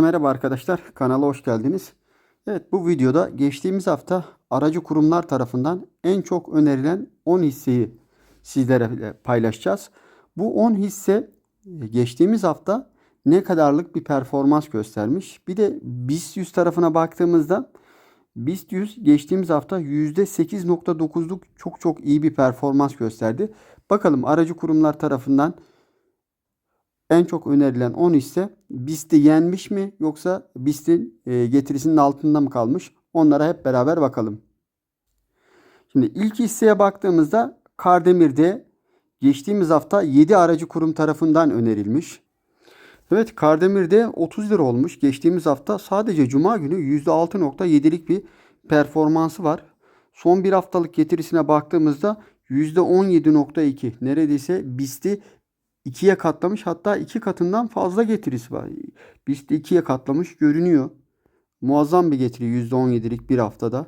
Merhaba arkadaşlar, kanala hoş geldiniz. Evet, bu videoda geçtiğimiz hafta aracı kurumlar tarafından en çok önerilen 10 hisseyi sizlere paylaşacağız. Bu 10 hisse e, geçtiğimiz hafta ne kadarlık bir performans göstermiş. Bir de BIST 100 tarafına baktığımızda BIST 100 geçtiğimiz hafta %8.9'luk çok çok iyi bir performans gösterdi. Bakalım aracı kurumlar tarafından en çok önerilen 10 hisse BIST'i yenmiş mi yoksa BIST'in e, getirisinin altında mı kalmış? Onlara hep beraber bakalım. Şimdi ilk hisseye baktığımızda Kardemir'de geçtiğimiz hafta 7 aracı kurum tarafından önerilmiş. Evet Kardemir'de 30 lira olmuş. Geçtiğimiz hafta sadece cuma günü %6.7'lik bir performansı var. Son bir haftalık getirisine baktığımızda %17.2 neredeyse BIST'i ikiye katlamış hatta iki katından fazla getirisi var. BIST ikiye katlamış görünüyor. Muazzam bir getiri %17'lik bir haftada.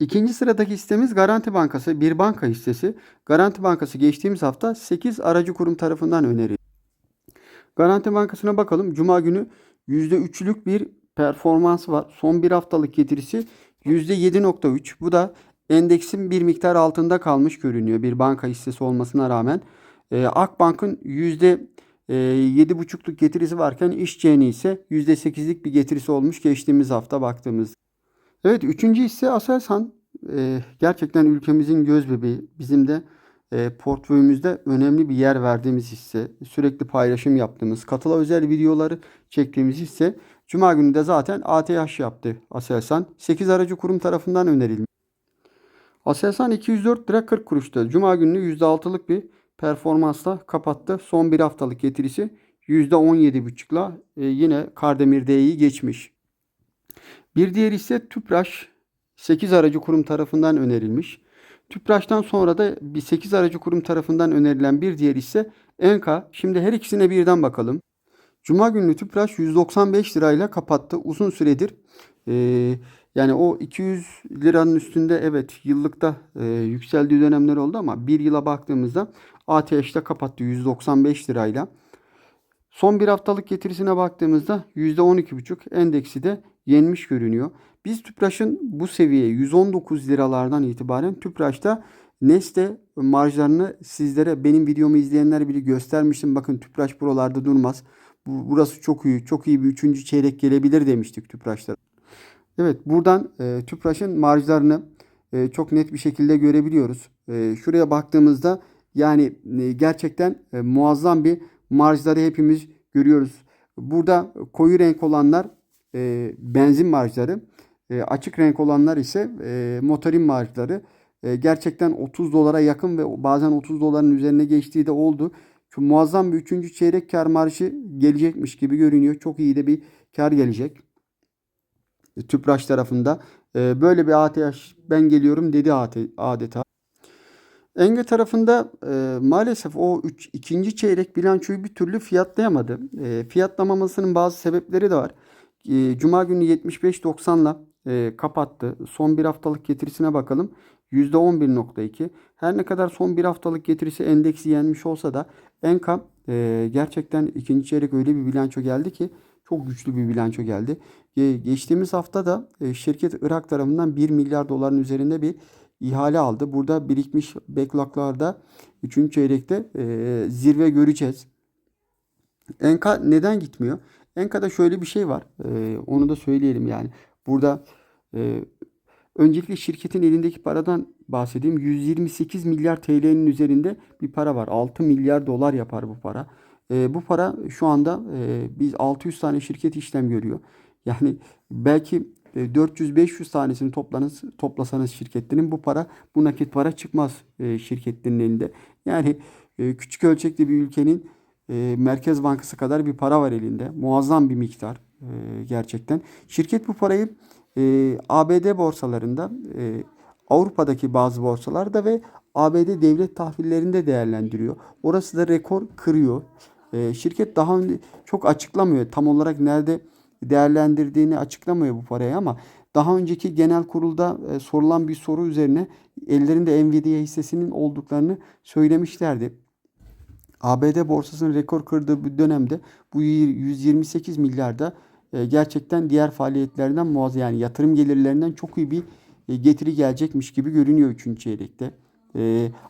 İkinci sıradaki hissemiz Garanti Bankası, bir banka hissesi. Garanti Bankası geçtiğimiz hafta 8 aracı kurum tarafından önerildi. Garanti Bankası'na bakalım. Cuma günü %3'lük bir performansı var. Son bir haftalık getirisi %7.3. Bu da endeksin bir miktar altında kalmış görünüyor bir banka hissesi olmasına rağmen. Ee, Akbank'ın %7,5'luk getirisi varken İşçe'nin ise %8'lik bir getirisi olmuş geçtiğimiz hafta baktığımız. Evet üçüncü hisse Aselsan. Ee, gerçekten ülkemizin göz bebeği. Bizim de e, portföyümüzde önemli bir yer verdiğimiz hisse. Sürekli paylaşım yaptığımız, katıla özel videoları çektiğimiz hisse. Cuma günü de zaten ATH yaptı Aselsan. 8 aracı kurum tarafından önerilmiş. Aselsan 204 lira 40 kuruşta. Cuma günü %6'lık bir performansla kapattı. Son bir haftalık getirisi %17,5'la e, yine Kardemir D'yi geçmiş. Bir diğer ise Tüpraş 8 aracı kurum tarafından önerilmiş. Tüpraş'tan sonra da bir 8 aracı kurum tarafından önerilen bir diğer ise Enka. Şimdi her ikisine birden bakalım. Cuma günü Tüpraş 195 lirayla kapattı. Uzun süredir e, yani o 200 liranın üstünde evet yıllıkta e, yükseldiği dönemler oldu ama bir yıla baktığımızda ATH'de kapattı 195 lirayla. Son bir haftalık getirisine baktığımızda %12,5 endeksi de yenmiş görünüyor. Biz Tüpraş'ın bu seviyeye 119 liralardan itibaren Tüpraş'ta Neste marjlarını sizlere benim videomu izleyenler bile göstermiştim. Bakın Tüpraş buralarda durmaz. Bu, burası çok iyi, çok iyi bir üçüncü çeyrek gelebilir demiştik Tüpraş'ta. Evet buradan e, Tüpraş'ın marjlarını e, çok net bir şekilde görebiliyoruz. E, şuraya baktığımızda yani e, gerçekten e, muazzam bir marjları hepimiz görüyoruz. Burada koyu renk olanlar e, benzin marjları, e, açık renk olanlar ise e, motorin marjları. E, gerçekten 30 dolara yakın ve bazen 30 doların üzerine geçtiği de oldu. Şu muazzam bir üçüncü çeyrek kar marjı gelecekmiş gibi görünüyor. Çok iyi de bir kar gelecek. E, Tüpraş tarafında. E, böyle bir ATH ben geliyorum dedi adeta. Enge tarafında e, maalesef o üç, ikinci çeyrek bilançoyu bir türlü fiyatlayamadı. E, fiyatlamamasının bazı sebepleri de var. E, Cuma günü 75.90'la e, kapattı. Son bir haftalık getirisine bakalım. %11.2. Her ne kadar son bir haftalık getirisi endeksi yenmiş olsa da Enka e, gerçekten ikinci çeyrek öyle bir bilanço geldi ki çok güçlü bir bilanço geldi. Geçtiğimiz hafta da e, şirket Irak tarafından 1 milyar doların üzerinde bir ihale aldı. Burada birikmiş backloglarda 3. çeyrekte e, zirve göreceğiz. Enka neden gitmiyor? Enka'da şöyle bir şey var. E, onu da söyleyelim yani. Burada öncelikle şirketin elindeki paradan bahsedeyim. 128 milyar TL'nin üzerinde bir para var. 6 milyar dolar yapar bu para. E, bu para şu anda e, biz 600 tane şirket işlem görüyor. Yani belki 400-500 tanesini toplanız, toplasanız şirketlerin bu para, bu nakit para çıkmaz e, şirketlerin elinde. Yani e, küçük ölçekli bir ülkenin e, Merkez Bankası kadar bir para var elinde. Muazzam bir miktar e, gerçekten. Şirket bu parayı e, ABD borsalarında, e, Avrupa'daki bazı borsalarda ve ABD devlet tahvillerinde değerlendiriyor. Orası da rekor kırıyor. E, şirket daha önce çok açıklamıyor tam olarak nerede değerlendirdiğini açıklamıyor bu parayı ama daha önceki genel kurulda e, sorulan bir soru üzerine ellerinde Nvidia hissesinin olduklarını söylemişlerdi. ABD borsasının rekor kırdığı bir dönemde bu 128 milyarda e, gerçekten diğer faaliyetlerinden muazzam yani yatırım gelirlerinden çok iyi bir e, getiri gelecekmiş gibi görünüyor 3. çeyrekte.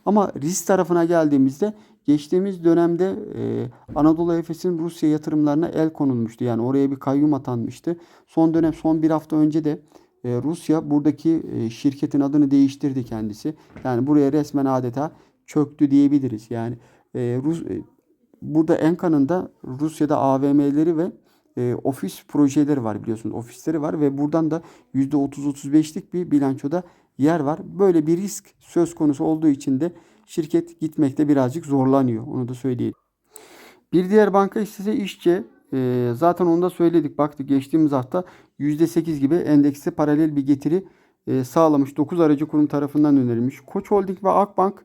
Ama risk tarafına geldiğimizde geçtiğimiz dönemde e, Anadolu Efes'in Rusya yatırımlarına el konulmuştu. Yani oraya bir kayyum atanmıştı. Son dönem son bir hafta önce de e, Rusya buradaki e, şirketin adını değiştirdi kendisi. Yani buraya resmen adeta çöktü diyebiliriz. Yani e, Rus e, burada Enka'nın da Rusya'da AVM'leri ve e, ofis projeleri var biliyorsunuz. Ofisleri var ve buradan da %30-35'lik bir bilançoda yer var. Böyle bir risk söz konusu olduğu için de şirket gitmekte birazcık zorlanıyor. Onu da söyleyeyim. Bir diğer banka hissesi İşçe. Ee, zaten onu da söyledik. Baktık geçtiğimiz hafta %8 gibi endekse paralel bir getiri e, sağlamış. 9 aracı kurum tarafından önerilmiş. Koç Holding ve Akbank.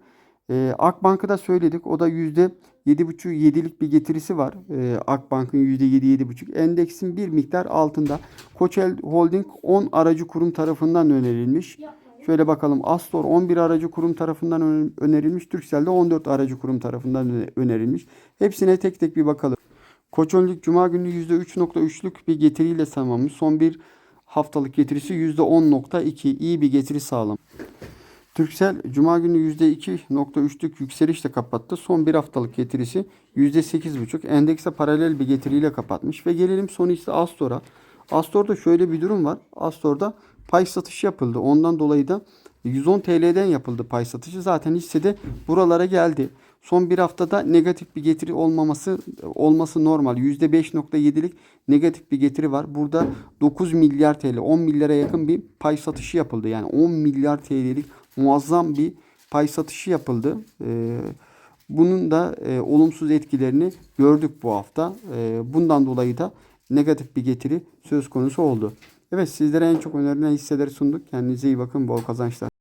E, Akbank'ı da söyledik. O da %7,5-7'lik bir getirisi var. E, Akbank'ın %7-7,5. Endeksin bir miktar altında. Koç Holding 10 aracı kurum tarafından önerilmiş. Şöyle bakalım. Astor 11 aracı kurum tarafından önerilmiş. Turkcell de 14 aracı kurum tarafından öne- önerilmiş. Hepsine tek tek bir bakalım. Koç Holding Cuma günü %3.3'lük bir getiriyle tamamlamış. Son bir haftalık getirisi %10.2. iyi bir getiri sağlam. Turkcell Cuma günü %2.3'lük yükselişle kapattı. Son bir haftalık getirisi %8.5. Endekse paralel bir getiriyle kapatmış. Ve gelelim son ise Astor'a. Astor'da şöyle bir durum var. Astor'da pay satışı yapıldı. Ondan dolayı da 110 TL'den yapıldı pay satışı. Zaten hissede buralara geldi. Son bir haftada negatif bir getiri olmaması olması normal. %5.7'lik negatif bir getiri var. Burada 9 milyar TL, 10 milyara yakın bir pay satışı yapıldı. Yani 10 milyar TL'lik muazzam bir pay satışı yapıldı. Ee, bunun da e, olumsuz etkilerini gördük bu hafta. Ee, bundan dolayı da negatif bir getiri söz konusu oldu. Evet sizlere en çok önerilen hisseleri sunduk. Kendinize iyi bakın. Bol kazançlar.